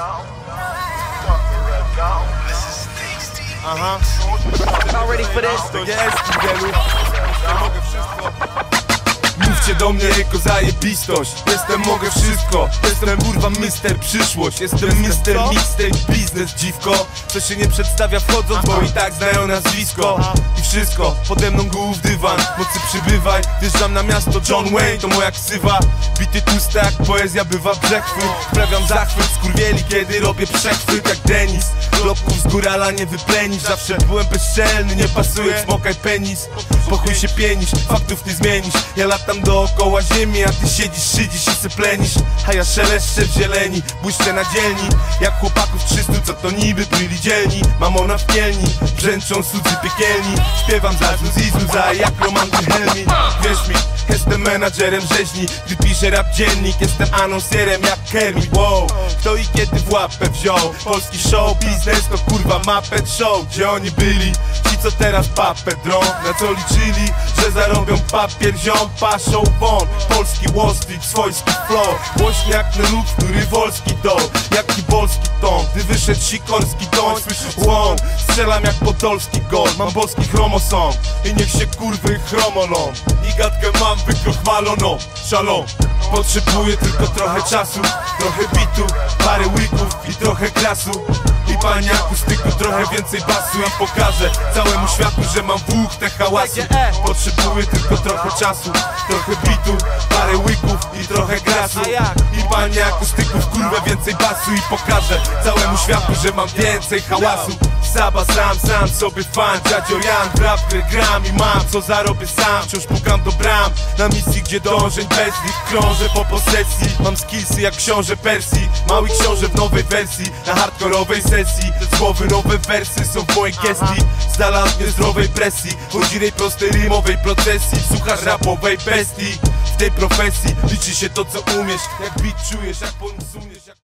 Uh huh. Y'all ready for this? Yes, baby. Do mnie jako zajebistość. Jestem, mogę wszystko. Jestem kurwa mister przyszłość. Jestem mister mixtape biznes dziwko. Co się nie przedstawia wchodząc, bo i tak znają nazwisko. I wszystko, pode mną głów dywan. Mocy przybywaj, wjeżdżam na miasto. John Wayne To moja ksywa, bity tłuste jak poezja bywa brzechwy Wprawiam zachwyt, skurwieli kiedy robię przechwyt jak Denis. Klopków z górala nie wyplenisz. Zawsze byłem bezczelny, nie pasuje smokaj penis. Po chuj się pienisz, faktów nie zmienisz. Ja latam dookoła ziemi, a ty siedzisz, szydzisz i se plenisz. A ja szeleszczę w zieleni, błyszczę na dzielni. Jak chłopaków 300, co to niby byli dzielni. Mamona w kielni, brzęczą cudzy piekielni. Śpiewam za Zuzi za jak Roman Wilhelmi Wierz mi, menadżerem rzeźni, gdy piszę rap dziennik Jestem anonsjerem jak Kermit, wow. Kto i kiedy w łapę wziął? Polski show biznes to kurwa mapet show. Gdzie oni byli? Ci co teraz papę drą. Na co liczyli? Że zarobią papier ziom Paszą won. Polski Wall Street, swojski flow. Głośny jak lud, który wolski dol Jaki wyszedł sikorski ton Słyszysz łon Strzelam jak podolski gol Mam boski chromosom. I niech się kurwy chromolą. I gadkę mam wykrochmaloną Szalom Potrzebuję tylko trochę czasu Trochę bitu, parę łyków i trochę klasu. I panie akustyku trochę więcej basu. I pokażę całemu światu, że mam w te hałasu Potrzebuję tylko trochę czasu Trochę bitu, parę łyków i trochę grasu I panie akustyków kurwę więcej basu. I pokażę całemu światu, że mam więcej hałasu Saba sam, sam sobie fan Dziadzio Jan, rap gram i mam Co zarobię sam, wciąż pukam do bram. Na misji, gdzie dążeń bez nich Krążę po posesji. Mam skillsy jak książę Persji Mały książę w nowej wersji. Na hardkorowej sesji Słowy nowe wersy są w mojej gestii. Z dala od presji Chodzirej prostej rymowej procesji. Słuchasz rapowej bestii W tej profesji liczy się to co umiesz. Jak beat czujesz, jak po jak...